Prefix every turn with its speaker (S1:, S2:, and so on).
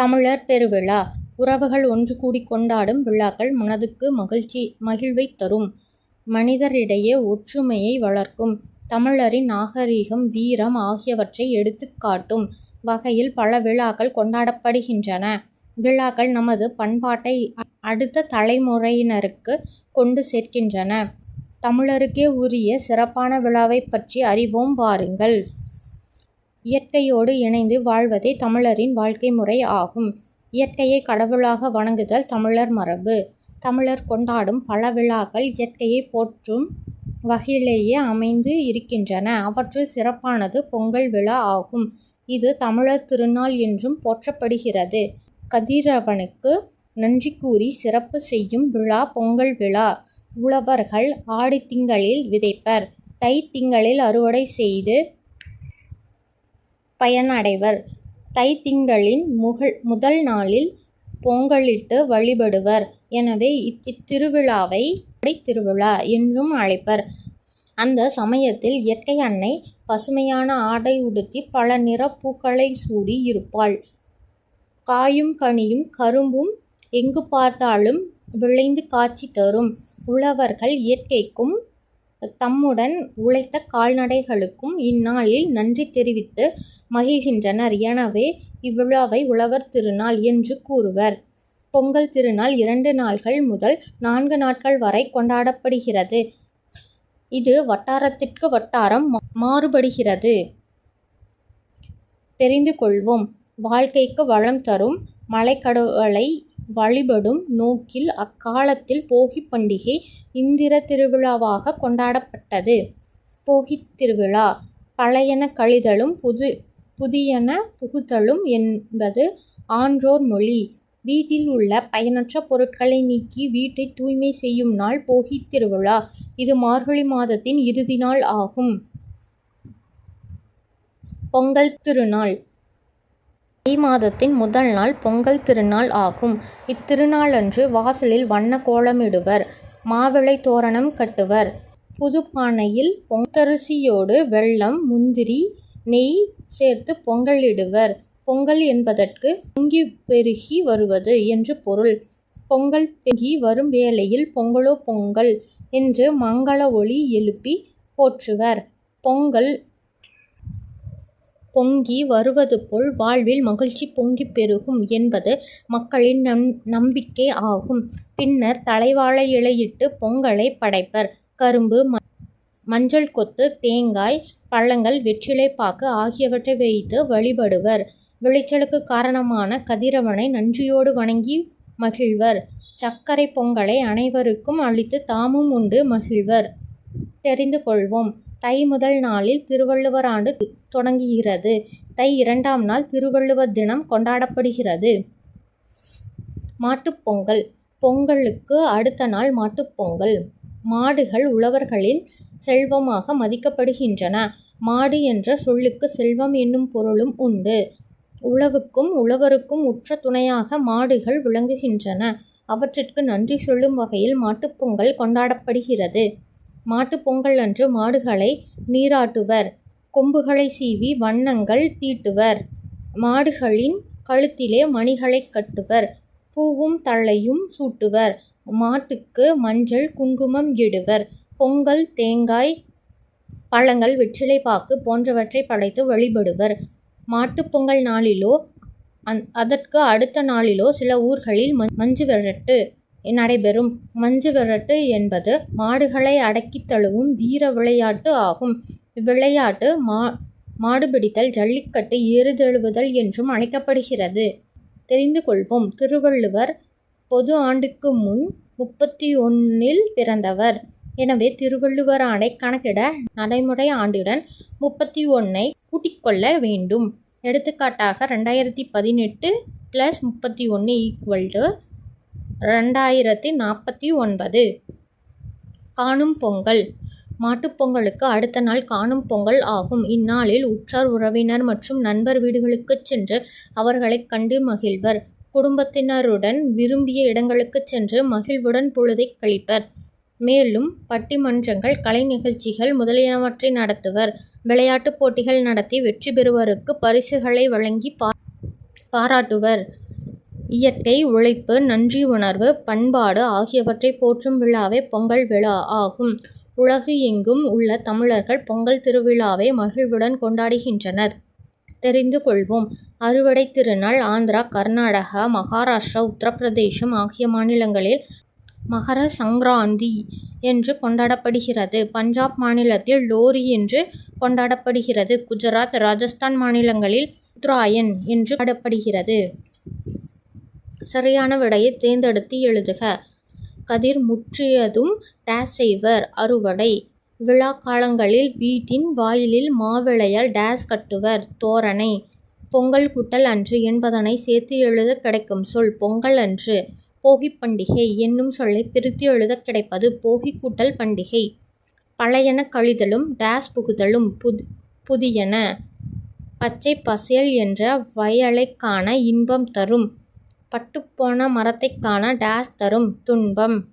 S1: தமிழர் பெருவிழா உறவுகள் ஒன்று கூடி கொண்டாடும் விழாக்கள் மனதுக்கு மகிழ்ச்சி மகிழ்வை தரும். மனிதரிடையே ஒற்றுமையை வளர்க்கும். தமிழரின் நாகரிகம் வீரம் ஆகியவற்றை எடுத்துக் காட்டும் வகையில் பல விழாக்கள் கொண்டாடப்படுகின்றன. விழாக்கள் நமது பண்பாட்டை அடுத்த தலைமுறையினருக்கு கொண்டு சேர்க்கின்றன. தமிழருக்கே உரிய சிறப்பான விழாவைப் பற்றி அறிவோம் வாருங்கள். இயற்கையோடு இணைந்து வாழ்வதே தமிழரின் வாழ்க்கை முறை ஆகும். இயற்கையை கடவுளாக வணங்குதல் தமிழர் மரபு. தமிழர் கொண்டாடும் பல விழாக்கள் இயற்கையை போற்றும் வகையிலேயே அமைந்து இருக்கின்றன. அவற்றுள் சிறப்பானது பொங்கல் விழா ஆகும். இது தமிழர் திருநாள் என்றும் போற்றப்படுகிறது. கதிரவனுக்கு நன்றி கூறி சிறப்பு செய்யும் விழா பொங்கல் விழா. உழவர்கள் ஆடி திங்களில் விதைப்பர். தை திங்களில் அறுவடை செய்து பயனடைவர். தை திங்களின் முதல் நாளில் பொங்கலிட்டு வழிபடுவர். எனவே இத்திருவிழாவை திருவிழா என்றும் அழைப்பர். அந்த சமயத்தில் இயற்கை அன்னை பசுமையான ஆடை உடுத்தி பல நிற பூக்களைச் சூடி இருப்பாள். காயும் கனியும் கரும்பும் எங்கு பார்த்தாலும் விளைந்து காட்சி தரும். உழவர்கள் இயற்கைக்கும் தம்முடன் உழைத்த கால்நடைகளுக்கும் இந்நாளில் நன்றி தெரிவித்து மகிழ்கின்றனர். எனவே இவ்விழாவை உழவர் திருநாள் என்று கூறுவர். பொங்கல் திருநாள் இரண்டு நாள்கள் முதல் நான்கு நாட்கள் வரை கொண்டாடப்படுகிறது. இது வட்டாரத்திற்கு வட்டாரம் மாறுபடுகிறது. தெரிந்து கொள்வோம் வாழ்க்கைக்கு வளம் தரும் மலைக்கடவுளை வழிபடும் நோக்கில் அக்காலத்தில் போகிப் பண்டிகை இந்திரத் திருவிழாவாக கொண்டாடப்பட்டது. போகித் திருவிழா பழையன கழிதலும் புது புதியன புகுதலும் என்பது ஆன்றோர் மொழி. வீட்டில் உள்ள பயனற்ற பொருட்களை நீக்கி வீட்டை தூய்மை செய்யும் நாள் போகித் திருவிழா. இது மார்கழி மாதத்தின் இறுதி நாள் ஆகும். பொங்கல் திருநாள் தை மாதத்தின் முதல் நாள் பொங்கல் திருநாள் ஆகும். இத்திருநாளன்று வாசலில் வண்ணக் கோலமிடுவர். மாவிளை தோரணம் கட்டுவர். புதுப்பானையில் பொங்கரிசியோடு வெள்ளம் முந்திரி நெய் சேர்த்து பொங்கலிடுவர். பொங்கல் என்பதற்கு பொங்கி பெருகி வருவது என்று பொருள். பொங்கல் பெருகி வரும் வேளையில் பொங்கலோ பொங்கல் என்று மங்கள ஒளி எழுப்பி போற்றுவர். பொங்கல் பொங்கி வருவது போல் வாழ்வில் மகிழ்ச்சி பொங்கி பெருகும் என்பது மக்களின் நம் நம்பிக்கை ஆகும். பின்னர் தலைவாழை இலையிட்டு பொங்கலை படைப்பர். கரும்பு மஞ்சள் கொத்து தேங்காய் பழங்கள் வெற்றிலைப்பாக்கு ஆகியவற்றை வைத்து வழிபடுவர். விளைச்சலுக்கு காரணமான கதிரவனை நன்றியோடு வணங்கி மகிழ்வர். சர்க்கரைப் பொங்கலை அனைவருக்கும் அளித்து தாமும் உண்டு மகிழ்வர். தெரிந்து கொள்வோம் தை முதல் நாளில் திருவள்ளுவர் ஆண்டு தொடங்குகிறது. தை இரண்டாம் நாள் திருவள்ளுவர் தினம் கொண்டாடப்படுகிறது. மாட்டுப்பொங்கல் பொங்கலுக்கு அடுத்த நாள் மாட்டுப்பொங்கல் மாடுகள் உழவர்களின் செல்வமாக மதிக்கப்படுகின்றன. மாடு என்ற சொல்லுக்கு செல்வம் என்னும் பொருளும் உண்டு. உழவுக்கும் உழவருக்கும் உற்ற துணையாக மாடுகள் விளங்குகின்றன. அவற்றிற்கு நன்றி சொல்லும் வகையில் மாட்டுப்பொங்கல் கொண்டாடப்படுகிறது. மாட்டுப் பொங்கலன்று மாடுகளை நீராட்டுவர். கொம்புகளை சீவி வண்ணங்கள் தீட்டுவர். மாடுகளின் கழுத்திலே மணிகளைக் கட்டுவர். பூவும் தழையும் சூட்டுவர். மாட்டுக்கு மஞ்சள் குங்குமம் இடுவர். பொங்கல் தேங்காய் பழங்கள் வெற்றிலை பாக்கு போன்றவற்றை படைத்து வழிபடுவர். மாட்டுப் பொங்கல் நாளிலோ அதற்கு அடுத்த நாளிலோ சில ஊர்களில் மஞ்சு விரட்டு நடைபெறும். மஞ்சுவிரட்டு என்பது மாடுகளை அடக்கித் தழுவும் வீர விளையாட்டு ஆகும். இவ்விளையாட்டு மா மாடுபிடித்தல் ஜல்லிக்கட்டு ஏறுதழுவுதல் என்றும் அழைக்கப்படுகிறது. தெரிந்து கொள்வோம் திருவள்ளுவர் பொது ஆண்டுக்கு முன் முப்பத்தி ஒன்றில் பிறந்தவர். எனவே திருவள்ளுவர் ஆண்டைக் கணக்கிட நடைமுறை ஆண்டுடன் முப்பத்தி ஒன்றை கூட்டிக்கொள்ள வேண்டும். எடுத்துக்காட்டாக ரெண்டாயிரத்தி பதினெட்டு ப்ளஸ் முப்பத்தி ஒன்று ஈக்குவல் டு ரெண்டாயிரத்தி நாற்பத்தி ஒன்பது காணும் பொங்கல் மாட்டுப்பொங்கலுக்கு அடுத்த நாள் காணும் பொங்கல் ஆகும். இந்நாளில் உற்றார் உறவினர் மற்றும் நண்பர் வீடுகளுக்குச் சென்று அவர்களைக் கண்டு மகிழ்வர். குடும்பத்தினருடன் விரும்பிய இடங்களுக்குச் சென்று மகிழ்வுடன் பொழுதைக் கழிப்பர். மேலும் பட்டிமன்றங்கள் கலை நிகழ்ச்சிகள் முதலியனவற்றை நடத்துவர். விளையாட்டுப் போட்டிகள் நடத்தி வெற்றி பெறுவருக்கு பரிசுகளை வழங்கி பா பாராட்டுவர். இயற்கை உழைப்பு நன்றி உணர்வு பண்பாடு ஆகியவற்றை போற்றும் விழாவே பொங்கல் விழா ஆகும். உலகு எங்கும் உள்ள தமிழர்கள் பொங்கல் திருவிழாவை மகிழ்வுடன் கொண்டாடுகின்றனர். தெரிந்து கொள்வோம் அறுவடை திருநாள் ஆந்திரா கர்நாடகா மகாராஷ்டிரா உத்தரப்பிரதேசம் ஆகிய மாநிலங்களில் மகர சங்கராந்தி என்று கொண்டாடப்படுகிறது. பஞ்சாப் மாநிலத்தில் லோரி என்று கொண்டாடப்படுகிறது. குஜராத் ராஜஸ்தான் மாநிலங்களில் உத்ராயன் என்று கொண்டாடப்படுகிறது. சரியான விடையை தேர்ந்தெடுத்து எழுதுக கதிர் முற்றியதும் செய்வர் அறுவடை விழா காலங்களில் வீட்டின் வாயிலில் மாவிளையால் டேஸ் கட்டுவர் தோரணை. பொங்கல் கூட்டல் அன்று என்பதனை சேர்த்து எழுதக் கிடைக்கும் சொல் பொங்கல் அன்று. போகிப் பண்டிகை என்னும் சொல்லை பிரித்து எழுதக் கிடைப்பது போகி கூட்டல் பண்டிகை. பழையன கழிதலும் டேஸ் புகுதலும் புது புதியன. பச்சை பசேல் என்ற வயலைக்கான இன்பம் தரும். பட்டுப்போன மரத்தைக் காண தரும் துன்பம்.